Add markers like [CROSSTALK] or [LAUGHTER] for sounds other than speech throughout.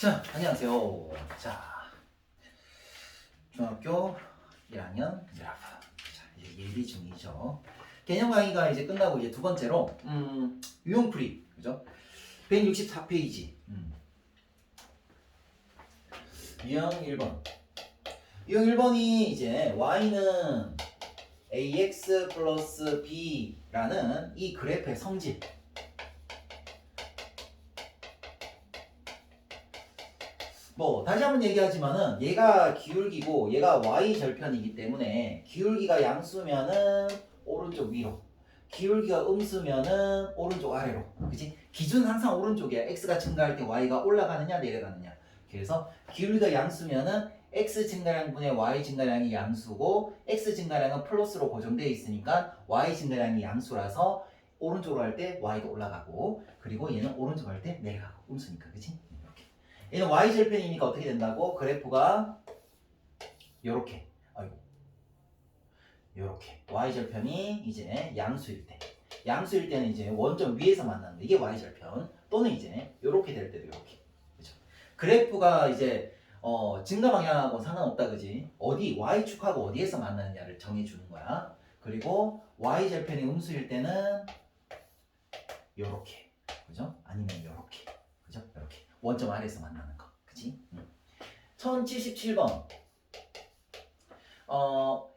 자, 안녕하세요. 자, 중학교 1학년 여러분. 자, 이제 예비 중이죠. 개념 강의가 이제 끝나고 이제 두 번째로, 음, 유형풀이. 그죠? 164페이지. 음. 유형 1번. 유형 1번이 이제 y는 ax 플러스 b라는 이 그래프의 성질. 뭐 다시 한번 얘기하지만은 얘가 기울기고 얘가 y 절편이기 때문에 기울기가 양수면은 오른쪽 위로 기울기가 음수면은 오른쪽 아래로. 그지 기준 항상 오른쪽이야. X가 증가할 때 y가 올라가느냐 내려가느냐. 그래서 기울기가 양수면은 x 증가량분의 y 증가량이 양수고 x 증가량은 플러스로 고정되어 있으니까 y 증가량이 양수라서 오른쪽으로 할 때 y도 올라가고 그리고 얘는 오른쪽 할때 내려가고 음수니까. 그치 얘는 y절편이니까 어떻게 된다고? 그래프가 요렇게. 아이고. 요렇게. y절편이 이제 양수일 때. 양수일 때는 이제 원점 위에서 만나는데 이게 y절편. 또는 이제 요렇게 될 때도 요렇게. 그죠 그래프가 이제 어 증가 방향하고 상관없다 그지? 어디 y축하고 어디에서 만나느냐를 정해주는 거야. 그리고 y절편이 음수일 때는 요렇게. 그죠? 아니면 요렇게. 그죠? 요렇게. 원점 아래에서 만나는 거. 그치? 음. 1077번. 어,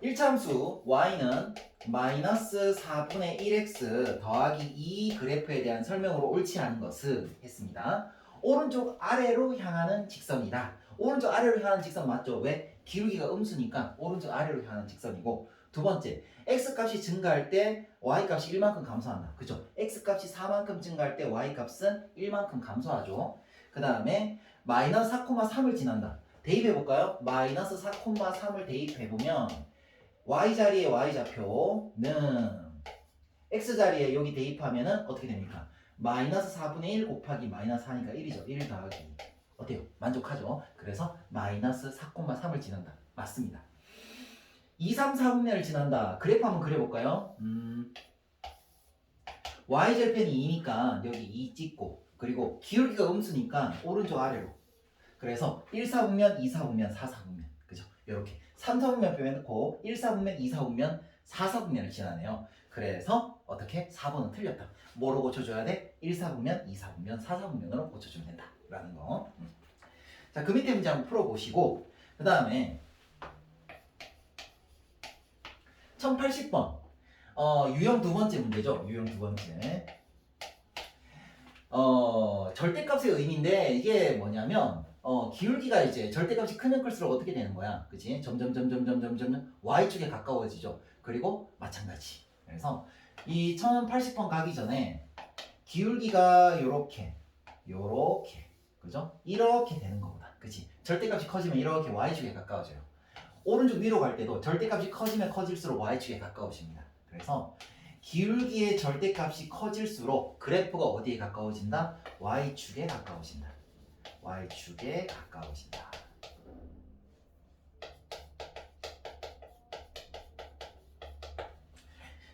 1차 함수 y는 마이너스 4분의 1x 더하기 2 그래프에 대한 설명으로 옳지 않은 것은 했습니다. 오른쪽 아래로 향하는 직선이다. 오른쪽 아래로 향하는 직선 맞죠? 왜? 기울기가 음수니까 오른쪽 아래로 향하는 직선이고 두 번째, x 값이 증가할 때 y 값이 1만큼 감소한다. 그죠? x 값이 4만큼 증가할 때 y 값은 1만큼 감소하죠. 그 다음에 마이너스 4,3을 지난다. 대입해 볼까요? 마이너스 4,3을 대입해 보면 y 자리에 y 좌표는 x 자리에 여기 대입하면 은 어떻게 됩니까? 마이너스 4분의 1 곱하기 마이너스 4니까 1이죠. 1 더하기 어때요? 만족하죠? 그래서 마이너스 4,3을 지난다. 맞습니다. 2, 3, 4분면을 지난다. 그래프 한번 그려볼까요? 음, y절편이 2니까 여기 2 찍고 그리고 기울기가 음수니까 오른쪽 아래로 그래서 1, 4분면, 2, 4분면, 4, 4분면 그죠? 이렇게 3, 4분면 빼놓고 1, 4분면, 2, 4분면, 4, 4분면을 지나네요. 그래서 어떻게? 4번은 틀렸다. 뭐로 고쳐줘야 돼? 1, 4분면, 2, 4분면, 4, 4분면으로 고쳐주면 된다. 라는 거. 음. 자, 그 밑에 문제 한번 풀어보시고 그 다음에 1080번 어, 유형 두 번째 문제죠. 유형 두 번째. 어, 절대값의 의미인데 이게 뭐냐면 어, 기울기가 이제 절대값이 크면 클수록 어떻게 되는 거야? 그치? 점점 점점 점점 점점 y축에 가까워지죠. 그리고 마찬가지. 그래서 이 1080번 가기 전에 기울기가 요렇게 요렇게 그죠? 이렇게 되는 거보다 그치? 절대값이 커지면 이렇게 y축에 가까워져요. 오른쪽 위로 갈 때도 절대값이 커지면 커질수록 y축에 가까워집니다. 그래서 기울기의 절대값이 커질수록 그래프가 어디에 가까워진다? y축에 가까워진다. y축에 가까워진다.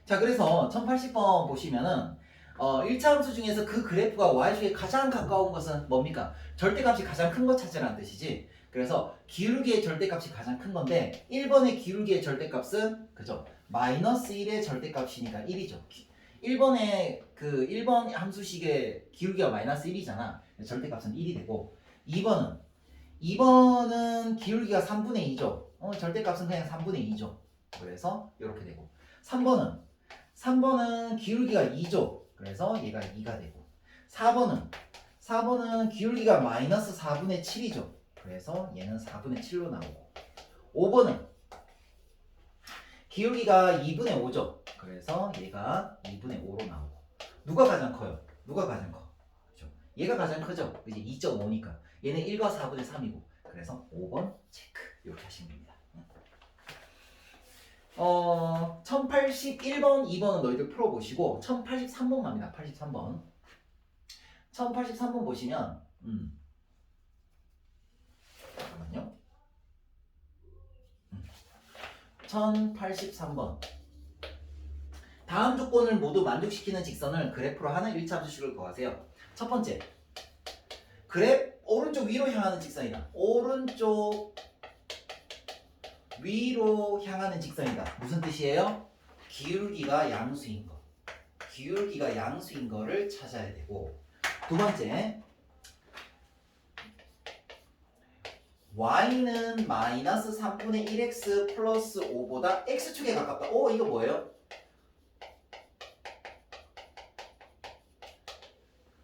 자, 그래서 1080번 보시면은 어, 1차 함수 중에서 그 그래프가 y축에 가장 가까운 것은 뭡니까? 절대값이 가장 큰 것 찾으라는 뜻이지. 그래서 기울기의 절대값이 가장 큰 건데 1번의 기울기의 절대값은 그죠? 마이너스 1의 절대값이니까 1이죠. 1번의 그 1번 함수식의 기울기가 마이너스 1이잖아. 절대값은 1이 되고 2번은 2번은 기울기가 3분의 2죠. 어, 절대값은 그냥 3분의 2죠. 그래서 이렇게 되고 3번은 3번은 기울기가 2죠. 그래서 얘가 2가 되고 4번은 4번은 기울기가 마이너스 4분의 7이죠. 그래서 얘는 4분의 7로 나오고 5번은 기울기가 2분의 5죠. 그래서 얘가 2분의 5로 나오고 누가 가장 커요? 누가 가장 커? 그죠? 얘가 가장 크죠. 이제 2.5니까 얘는 1과 4분의 3이고 그래서 5번 체크 이렇게 하시면 됩니다. 어, 1081번, 2번은 너희들 풀어보시고 1083번 갑니다. 83번. 1083번 보시면 음. 잠깐만요. 음. 1083번. 다음 조건을 모두 만족시키는 직선을 그래프로 하는 1차 함수식을 구하세요. 첫 번째. 그래 오른쪽 위로 향하는 직선이다. 오른쪽 위로 향하는 직선이다. 무슨 뜻이에요? 기울기가 양수인 거. 기울기가 양수인 거를 찾아야 되고 두 번째 y는 마이너스 3분의 1x 플러스 5보다 x축에 가깝다. 오 이거 뭐예요?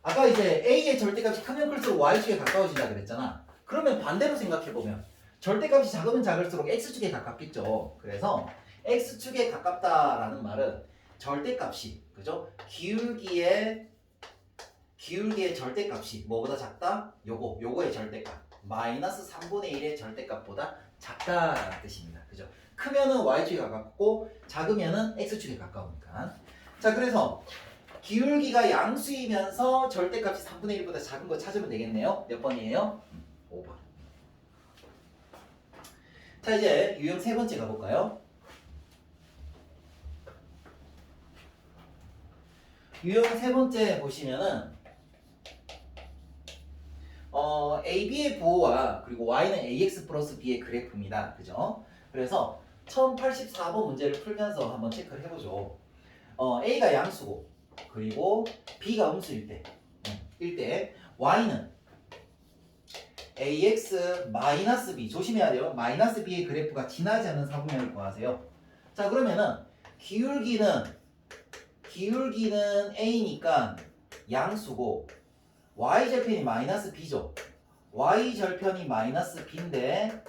아까 이제 a의 절대값이 크면 클수록 y축에 가까워진다 그랬잖아. 그러면 반대로 생각해 보면 절대값이 작으면 작을수록 x축에 가깝겠죠. 그래서 x축에 가깝다라는 말은 절대값이 그죠? 기울기의 기울기의 절대값이 뭐보다 작다? 요거 요거의 절대값 마이너스 3분의 1의 절대값보다 작다라는 뜻입니다. 그죠? 크면은 y축에 가깝고 작으면은 x축에 가까우니까. 자 그래서 기울기가 양수이면서 절대값이 3분의 1보다 작은 거 찾으면 되겠네요. 몇 번이에요? 음, 5번. 자 이제 유형 세 번째 가볼까요? 유형 세 번째 보시면은 어, AB의 부호와 그리고 Y는 AX 플러스 B의 그래프입니다. 그죠? 그래서 1084번 문제를 풀면서 한번 체크를 해보죠. 어, A가 양수고 그리고 B가 음수일 때, 음, 일때 Y는 AX 마이너스 B 조심해야 돼요. 마이너스 B의 그래프가 지나지 않는 사분면을 구하세요. 자 그러면은 기울기는 기울기는 A니까 양수고 y 절편이 마이너스 b죠. y 절편이 마이너스 b인데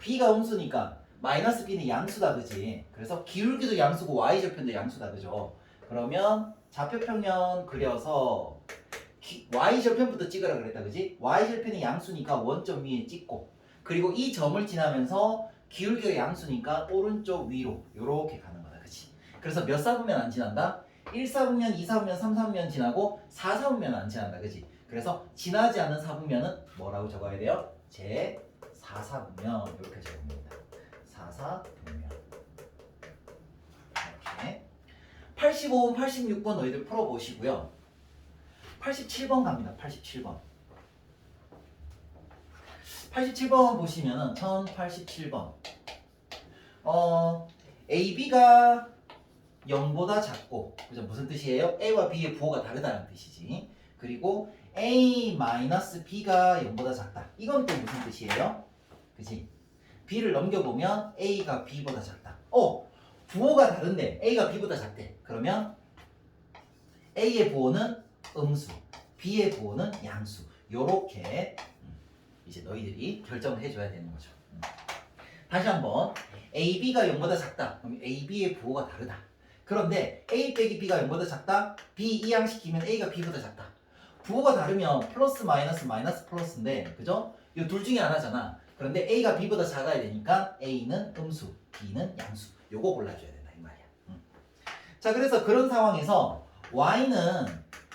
b가 음수니까 마이너스 b는 양수다 그지? 그래서 기울기도 양수고 y 절편도 양수다 그죠? 그러면 좌표평면 그려서 기- y 절편부터 찍으라 그랬다 그지? y 절편이 양수니까 원점 위에 찍고 그리고 이 점을 지나면서 기울기가 양수니까 오른쪽 위로 요렇게 가는 거다 그치? 그래서 몇 사분면 안 지난다? 1사분면, 2사분면, 3사분면 지나고 4사분면 안 지난다. 그지? 그래서 지나지 않는 사분면은 뭐라고 적어야 돼요? 제 4사분면 이렇게 적습니다. 4사분면 이렇게 85번, 86번 너희들 풀어보시고요. 87번 갑니다. 87번 87번 보시면은 1087번 어 AB가 0보다 작고 그죠? 무슨 뜻이에요? A와 B의 부호가 다르다는 뜻이지. 그리고 A-B가 0보다 작다. 이건 또 무슨 뜻이에요? 그지? B를 넘겨보면 A가 B보다 작다. 어 부호가 다른데 A가 B보다 작대. 그러면 A의 부호는 음수 B의 부호는 양수. 요렇게 음, 이제 너희들이 결정을 해줘야 되는 거죠. 음. 다시 한번 AB가 0보다 작다. 그럼 AB의 부호가 다르다 그런데 A 빼기 B가 0보다 작다? B 이항시키면 A가 B보다 작다. 부호가 다르면 플러스 마이너스 마이너스 플러스인데 그죠? 이 둘 중에 하나잖아. 그런데 A가 B보다 작아야 되니까 A는 음수, B는 양수. 요거 골라줘야 된다 이 말이야. 음. 자 그래서 그런 상황에서 Y는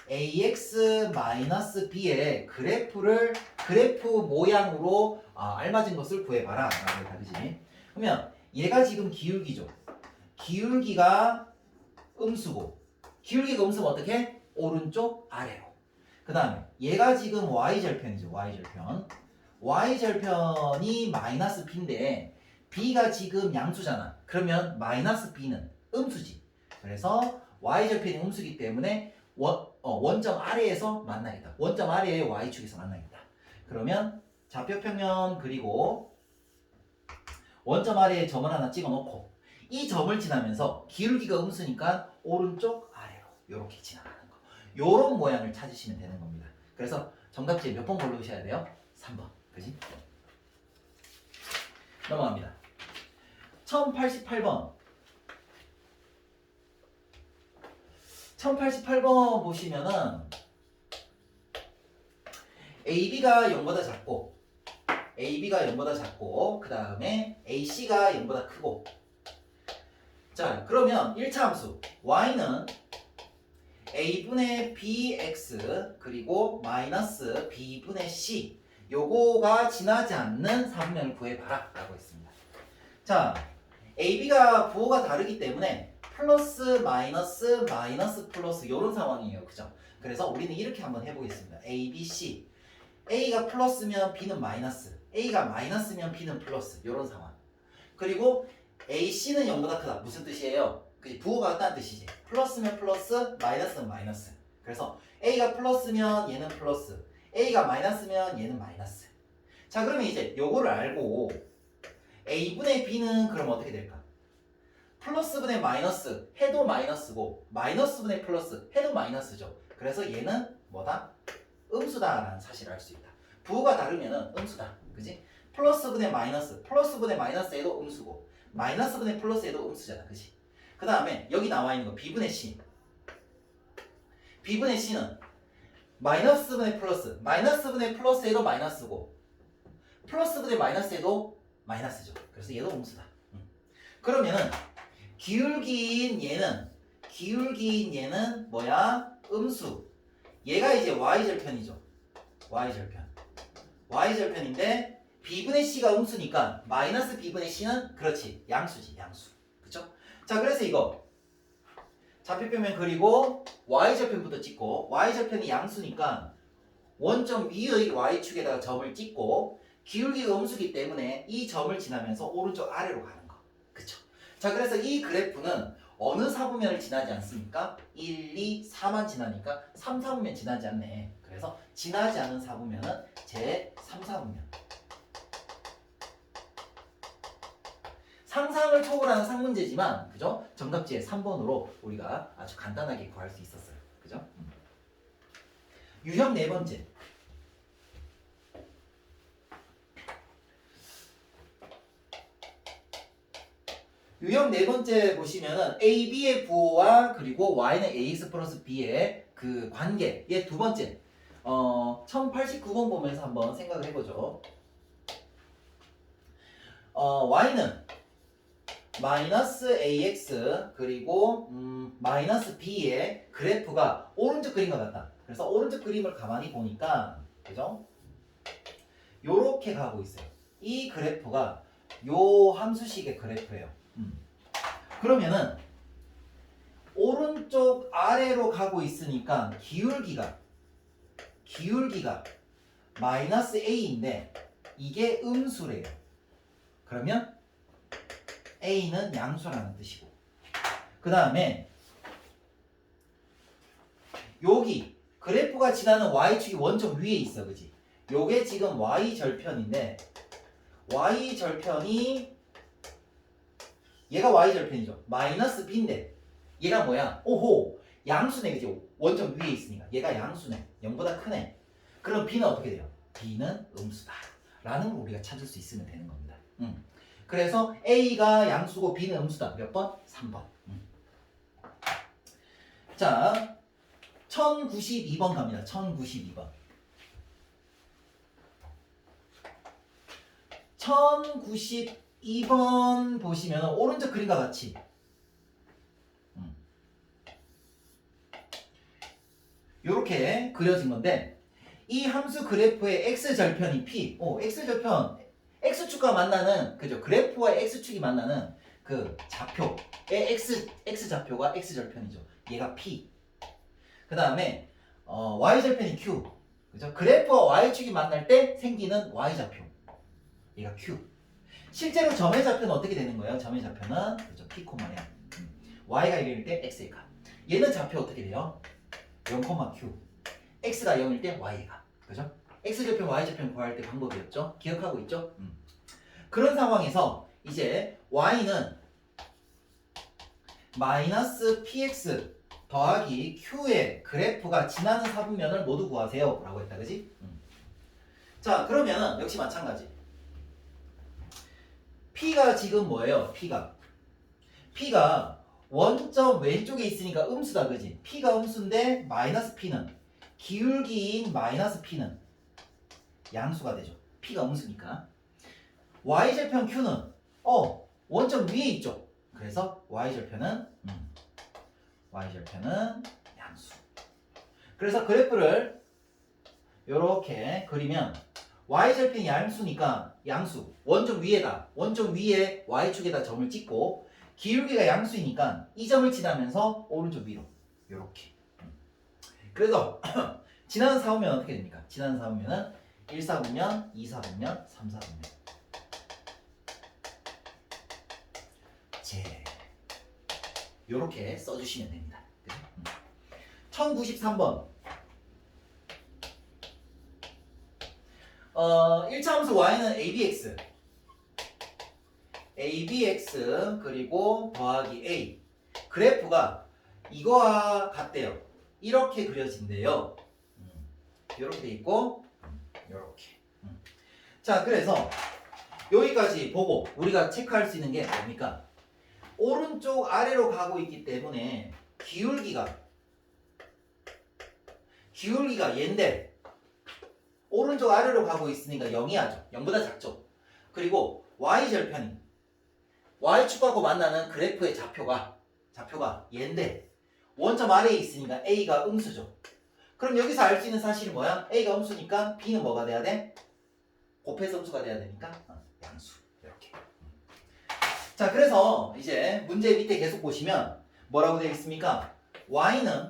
AX 마이너스 B의 그래프를 그래프 모양으로 아, 알맞은 것을 구해봐라 라고 했다 그지? 그러면 얘가 지금 기울기죠. 기울기가 음수고. 기울기가 음수면 어떻게? 오른쪽 아래로. 그 다음에 얘가 지금 y절편이죠 y절편. y절편이 마이너스 b인데 b가 지금 양수잖아. 그러면 마이너스 b는 음수지. 그래서 y절편이 음수기 때문에 원, 어, 원점 아래에서 만나겠다. 원점 아래에 y축에서 만나겠다. 그러면 좌표평면 그리고 원점 아래에 점을 하나 찍어 놓고 이 점을 지나면서 기울기가 음수니까 오른쪽 아래로 이렇게 지나가는 거. 요런 모양을 찾으시면 되는 겁니다. 그래서 정답지에 몇번 고르셔야 돼요? 3번. 그지? 넘어갑니다. 1088번. 1088번 보시면은 AB가 0보다 작고 AB가 0보다 작고 그 다음에 AC가 0보다 크고 자 그러면 1차 함수. y는 a분의 bx 그리고 마이너스 b분의 c. 요거가 지나지 않는 사분면을 구해봐라 라고 했습니다. 자 ab가 부호가 다르기 때문에 플러스 마이너스 마이너스 플러스 요런 상황이에요. 그죠? 그래서 우리는 이렇게 한번 해보겠습니다. a b c. A가 플러스면 B는 마이너스 A가 마이너스면 B는 플러스 이런 상황. 그리고 AC는 0보다 크다. 무슨 뜻이에요? 그지? 부호가 같다는 뜻이지. 플러스면 플러스 마이너스는 마이너스. 그래서 A가 플러스면 얘는 플러스. A가 마이너스면 얘는 마이너스. 자 그러면 이제 요거를 알고 A분의 B는 그럼 어떻게 될까? 플러스분의 마이너스 해도 마이너스고 마이너스분의 플러스 해도 마이너스죠. 그래서 얘는 뭐다? 음수다라는 사실을 알 수 있다. 부호가 다르면은 음수다. 그지? 플러스분의 마이너스 플러스분의 마이너스 해도 음수고 마이너스분의 플러스 해도 음수잖아 그지? 그 다음에 여기 나와 있는 거 B분의 C B분의 C는 마이너스분의 플러스 마이너스분의 플러스 해도 마이너스고 플러스분의 마이너스 해도 마이너스죠 그래서 얘도 음수다 음. 그러면은 기울기인 얘는 기울기인 얘는 뭐야? 음수 얘가 이제 y절편이죠 y절편 y절편인데 b분의 c가 음수니까 마이너스 b분의 c는 그렇지 양수지 양수 그쵸? 자 그래서 이거 좌표표면 그리고 y절편부터 찍고 y절편이 양수니까 원점 위의 y축에다가 점을 찍고 기울기가 음수기 때문에 이 점을 지나면서 오른쪽 아래로 가는 거 그쵸? 자 그래서 이 그래프는 어느 사분면을 지나지 않습니까? 1, 2, 4만 지나니까 3, 4분면 지나지 않네 그래서 지나지 않은 사분면은 제 3, 4분면 상상을 초월하는 상문제지만 그죠? 정답지에 3번으로 우리가 아주 간단하게 구할 수 있었어요 그죠? 음. 유형 네 번째 유형 네 번째 보시면은 A, B의 부호와 그리고 Y는 AX 플러스 B의 그 관계 얘 두 번째 어 1089번 보면서 한번 생각을 해보죠 어 Y는 마이너스 AX 그리고 음, 마이너스 B의 그래프가 오른쪽 그림과 같다 그래서 오른쪽 그림을 가만히 보니까 그죠? 요렇게 가고 있어요 이 그래프가 요 함수식의 그래프예요 음. 그러면은 오른쪽 아래로 가고 있으니까 기울기가 기울기가 마이너스 a인데 이게 음수래요. 그러면 a는 양수라는 뜻이고 그 다음에 여기 그래프가 지나는 y축이 원점 위에 있어 그지? 요게 지금 y절편인데 y절편이 얘가 y절편이죠. 마이너스 b인데 얘가 뭐야? 오호 양수네 그지? 원점 위에 있으니까 얘가 양수네. 0보다 크네. 그럼 b는 어떻게 돼요? b는 음수다. 라는 걸 우리가 찾을 수 있으면 되는 겁니다. 음. 그래서 a가 양수고 b는 음수다. 몇 번? 3번. 음. 자, 1092번 갑니다. 1092번. 1092번 보시면 오른쪽 그림과 같이 이렇게 그려진 건데 이 함수 그래프의 x절편이 p, 오, x절편 x축과 만나는 그죠 그래프와 x축이 만나는 그 좌표의 x x 좌표가 x절편이죠. 얘가 p. 그 다음에 어, y절편이 q. 그죠? 그래프와 y축이 만날 때 생기는 y좌표. 얘가 q. 실제로 점의 좌표는 어떻게 되는 거예요? 점의 좌표는 그죠? p, 야 y가 1일 때 x의 값. 얘는 좌표 어떻게 돼요? 0, q. x가 0일 때 y가. 그죠? X좌표, y좌표 구할 때 방법이었죠? 기억하고 있죠? 음. 그런 상황에서 이제 y는 마이너스 px 더하기 q의 그래프가 지나는 사분면을 모두 구하세요. 라고 했다. 그지? 음. 자, 그러면은 역시 마찬가지. p가 지금 뭐예요? p가. p가 원점 왼쪽에 있으니까 음수다. 그지? p가 음수인데 마이너스 p는 기울기인 마이너스 p는 양수가 되죠. p가 음수니까. y절편 q는 어 원점 위에 있죠. 그래서 y절편은 음, y절편은 양수. 그래서 그래프를 이렇게 그리면 y절편이 양수니까 양수 원점 위에다 원점 위에 y축에다 점을 찍고 기울기가 양수이니까 이 점을 지나면서 오른쪽 위로 이렇게. 그래서 [CLEARS THROAT] 지나는 사오면 어떻게 됩니까? 지나는 사오면은 1, 4분면, 2, 4분면, 3, 4분면. 제 요렇게 써주시면 됩니다. 그죠? 음. 1093번. 어, 1차 함수 y는 abx. abx 그리고 더하기 a. 그래프가 이거와 같대요. 이렇게 그려진대요. 음, 이렇게 돼 있고 이렇게. 음. 자, 그래서 여기까지 보고 우리가 체크할 수 있는 게 뭡니까? 오른쪽 아래로 가고 있기 때문에 기울기가 기울기가 얘인데 오른쪽 아래로 가고 있으니까 0이 하죠. 0보다 작죠. 그리고 y 절편이 y축하고 만나는 그래프의 좌표가 좌표가 얘인데 원점 아래에 있으니까 a가 음수죠. 그럼 여기서 알 수 있는 사실이 뭐야? a가 음수니까 b는 뭐가 돼야 돼? 곱해서 음수가 돼야 되니까 어, 양수 이렇게. 자 그래서 이제 문제 밑에 계속 보시면 뭐라고 되어 있습니까? y는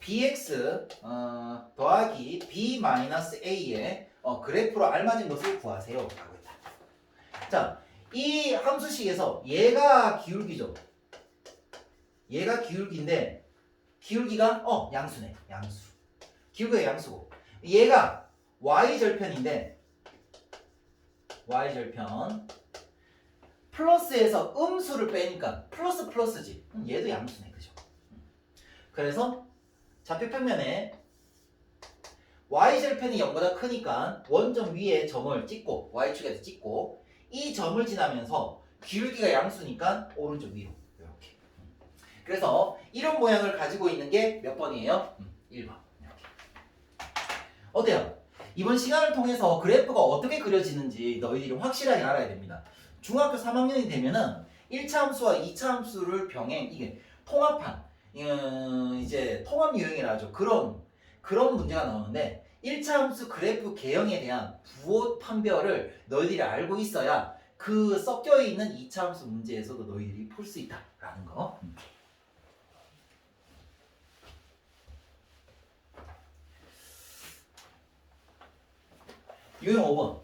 bx 어, 더하기 b 마이너스 a의 어, 그래프로 알맞은 것을 구하세요 라고 했다. 자, 이 함수식에서 얘가 기울기죠. 얘가 기울기인데 기울기가 어 양수네 양수. 기울기가 양수고. 얘가 y 절편인데 y 절편 플러스에서 음수를 빼니까 플러스 플러스지. 음, 얘도 양수네 그죠? 음. 그래서 좌표 평면에 y 절편이 0보다 크니까 원점 위에 점을 찍고 y축에서 찍고 이 점을 지나면서 기울기가 양수니까 오른쪽 위로. 이렇게. 그래서 이런 모양을 가지고 있는 게 몇 번이에요? 음, 1번 이렇게. 어때요? 이번 시간을 통해서 그래프가 어떻게 그려지는지 너희들이 확실하게 알아야 됩니다 중학교 3학년이 되면은 1차 함수와 2차 함수를 병행 이게 통합한 음, 이제 통합 유형이라 하죠 그런 그런 문제가 나오는데 1차 함수 그래프 개형에 대한 부호 판별을 너희들이 알고 있어야 그 섞여 있는 2차 함수 문제에서도 너희들이 풀 수 있다라는 거. 음. 유형 5번.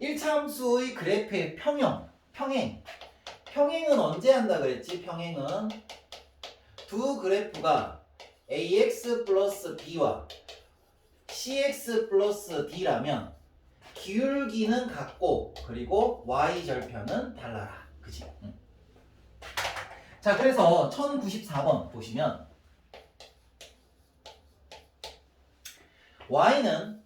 1차 함수의 그래프의 평형, 평행. 평행은 언제 한다 그랬지? 평행은 두 그래프가 ax 플러스 b와 cx 플러스 d라면 기울기는 같고 그리고 y 절편은 달라라. 그치? 응. 자 그래서 1094번 보시면 y는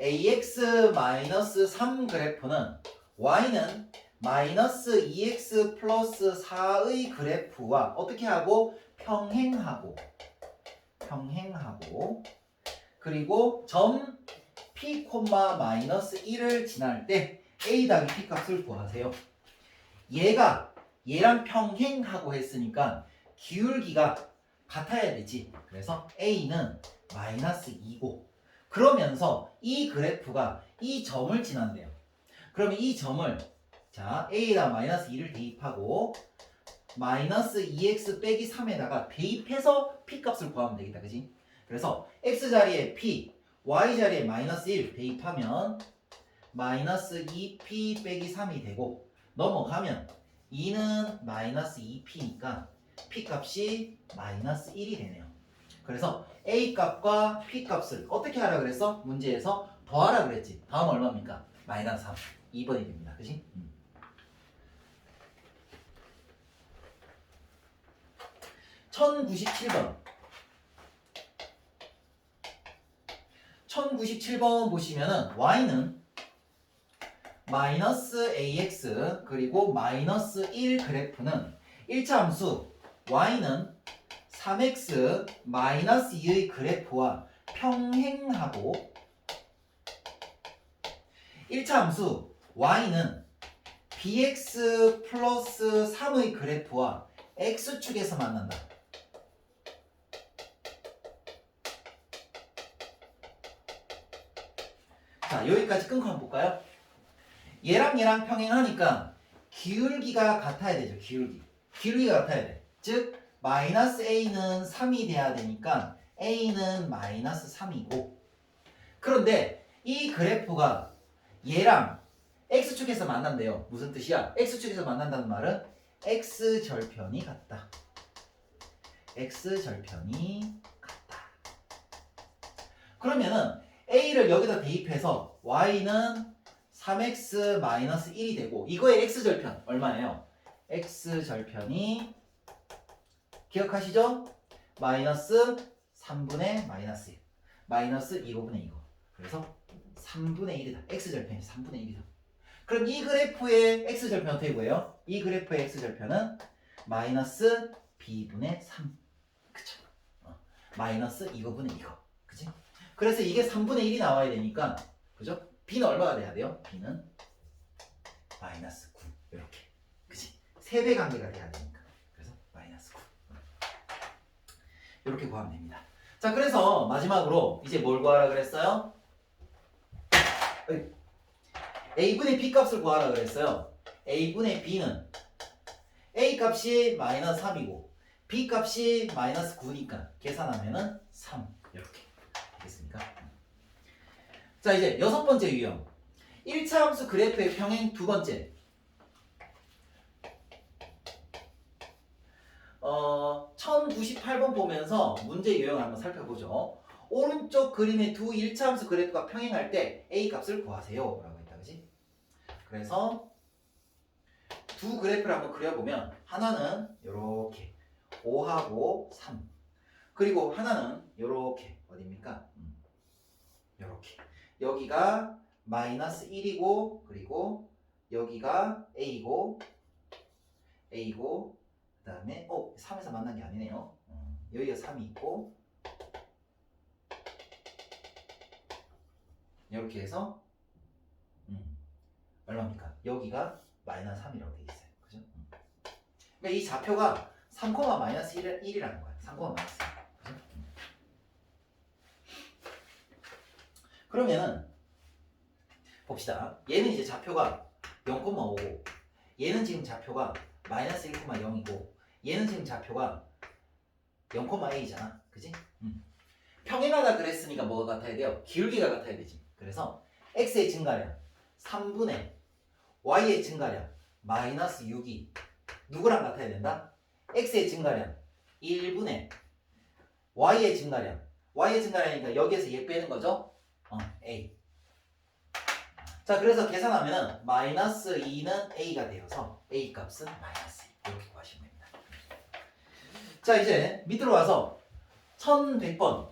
ax 마이너스 3 그래프는 y는 마이너스 2x 플러스 4의 그래프와 어떻게 하고 평행하고 평행하고 그리고 점 p 콤마 마이너스 1을 지날 때 a 더하기 p 값을 구하세요. 얘가 얘랑 평행하고 했으니까 기울기가 같아야 되지. 그래서 a는 마이너스 2고 그러면서 이 그래프가 이 점을 지난대요. 그러면 이 점을 자 a에다 마이너스 2를 대입하고 마이너스 2x 빼기 3에다가 대입해서 p 값을 구하면 되겠다 그지? 그래서 x 자리에 p, y 자리에 마이너스 1 대입하면 마이너스 2p 빼기 3이 되고 넘어가면 2는 마이너스 2p니까 p 값이 마이너스 1이 되네요. 그래서 a 값과 p 값을 어떻게 하라 그랬어? 문제에서 더하라 그랬지. 다음 얼마입니까? 마이너스 3. 2번이 됩니다. 그지? 음. 1097번. 1097번 보시면은 y는 마이너스 ax 그리고 마이너스 1 그래프는 1차 함수 y는 3x 마이너스 2의 그래프와 평행하고 1차 함수 y는 bx 플러스 3의 그래프와 x축에서 만난다. 자, 여기까지 끊고 한번 볼까요? 얘랑 얘랑 평행하니까 기울기가 같아야 되죠. 기울기. 기울기가 같아야 돼. 즉 마이너스 a는 3이 돼야 되니까 a는 마이너스 3이고 그런데 이 그래프가 얘랑 x축에서 만난대요. 무슨 뜻이야? x축에서 만난다는 말은 x절편이 같다. x절편이 같다. 그러면은 a를 여기다 대입해서 y는 3x 1이 되고 이거의 x절편 얼마예요? x절편이 기억하시죠? 마이너스 3분의 마이너스 1 마이너스 2분의 2고 그래서 3분의 1이다 x절편이 3분의 1이다 그럼 이 그래프의 x절편 어떻게 구해요? 이 그래프의 x절편은 마이너스 b분의 3 그쵸? 어. 마이너스 이거분의 이거 그치? 그래서 이게 3분의 1이 나와야 되니까 그죠? b는 얼마가 돼야 돼요? b는 마이너스 9 이렇게 그치? 3배 관계가 돼야 되니까 그래서 마이너스 9 이렇게 구하면 됩니다. 자 그래서 마지막으로 이제 뭘 구하라 그랬어요? a분의 b 값을 구하라 그랬어요. A분의 b는 a 값이 마이너스 3이고 b 값이 마이너스 9니까 계산하면은 3 이렇게 되겠습니까? 자 이제 여섯 번째 유형 1차 함수 그래프의 평행 두 번째 어 1098번 보면서 문제 유형을 한번 살펴보죠. 오른쪽 그림의 두 1차 함수 그래프가 평행할 때 a 값을 구하세요. 라고 했다. 그지? 그래서 두 그래프를 한번 그려보면 하나는 이렇게 5하고 3 그리고 하나는 이렇게. 어디입니까? 이렇게. 여기가 마이너스 1이고 그리고 여기가 a고 a고 그 다음에 어 3에서 만난 게 아니네요 음, 여기가 3이 있고 이렇게 해서 음, 얼마입니까? 여기가 마이너스 3이라고 되어 있어요 그죠? 음. 그러니까 이 좌표가 3, 마이너스 1, 1이라는 거야 3, 마이너스 1 그죠? 음. 그러면은 봅시다. 얘는 이제 좌표가 0,5고 얘는 지금 좌표가 마이너스 1,0이고 지금 좌표가 0,a잖아. 그지? 음. 평행하다 그랬으니까 뭐가 같아야 돼요? 기울기가 같아야 되지. 그래서 x의 증가량 3분의 y의 증가량 마이너스 6이 누구랑 같아야 된다? x의 증가량 1분의 y의 증가량 y의 증가량이니까 여기에서 얘 빼는 거죠? 어, a 자 그래서 계산하면은 마이너스 2는 a가 되어서 a 값은 마이너스 2 이렇게 구하시면 됩니다 자 이제 밑으로 와서 1100번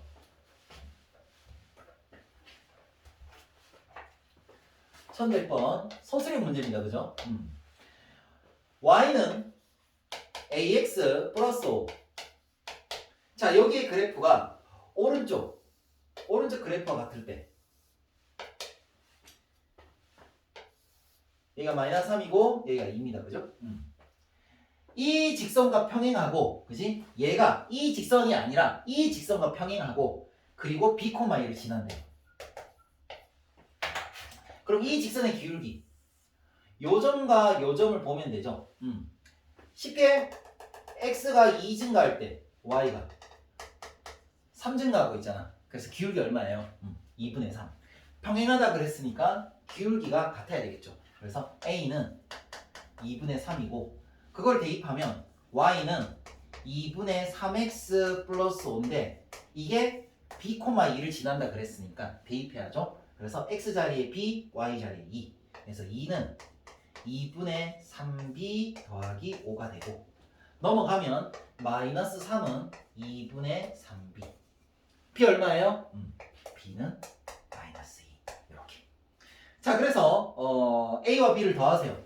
천백 번 서술형 문제입니다 그죠? 음. y는 ax 플러스 5 자 여기의 그래프가 오른쪽 오른쪽 그래프와 같을 때 얘가 마이너스 3이고 얘가 2입니다. 그죠? 음. 이 직선과 평행하고 그지? 얘가 이 직선이 아니라 이 직선과 평행하고 그리고 b, 1을 지난대요. 그럼 이 직선의 기울기 요점과 요점을 보면 되죠. 음. 쉽게 x가 2 증가할 때 y가 3 증가하고 있잖아. 그래서 기울기 얼마예요? 음, 2분의 3. 평행하다 그랬으니까 기울기가 같아야 되겠죠. 그래서 a는 2분의 3이고 그걸 대입하면 y는 2분의 3x 플러스 5인데 이게 b, 2를 지난다 그랬으니까 대입해야죠. 그래서 x 자리에 b, y 자리에 2. 그래서 2는 2분의 3b 더하기 5가 되고 넘어가면 마이너스 3은 2분의 3b b 얼마예요? 음, b는 마이너스 2 이렇게 자 그래서 어, a와 b를 더하세요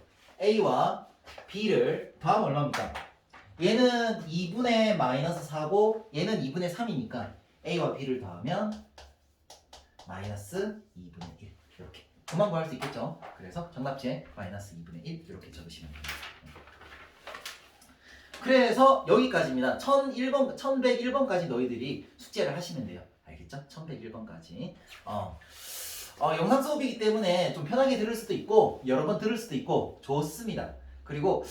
a와 b를 더하면 얼마입니까? 얘는 2분의 마이너스 4고 얘는 2분의 3이니까 a와 b를 더하면 마이너스 2분의 1 이렇게. 그만 구할 수 있겠죠? 그래서 정답지에 마이너스 2분의 1 이렇게 적으시면 됩니다. 그래서 여기까지입니다. 1001번, 1101번까지 너희들이 숙제를 하시면 돼요. 알겠죠? 1101번까지. 어, 어, 영상 수업이기 때문에 좀 편하게 들을 수도 있고 여러 번 들을 수도 있고 좋습니다 그리고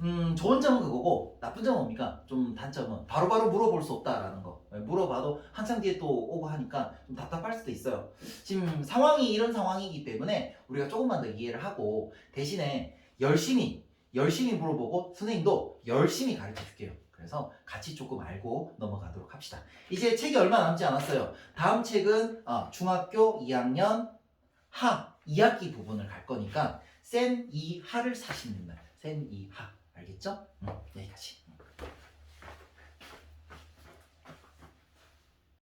음, 좋은 점은 그거고 나쁜 점은 뭡니까? 좀 단점은 바로바로 물어볼 수 없다라는 거 예, 물어봐도 한참 뒤에 또 오고 하니까 좀 답답할 수도 있어요. 지금 상황이 이런 상황이기 때문에 우리가 조금만 더 이해를 하고 대신에 열심히 열심히 물어보고 선생님도 열심히 가르쳐 줄게요. 그래서 같이 조금 알고 넘어가도록 합시다. 이제 책이 얼마 남지 않았어요. 다음 책은 어, 중학교 2학년 하 2학기 부분을 갈 거니까 센 2하를 사시는 날. 센 2하. 알겠죠? 응, 여기까지.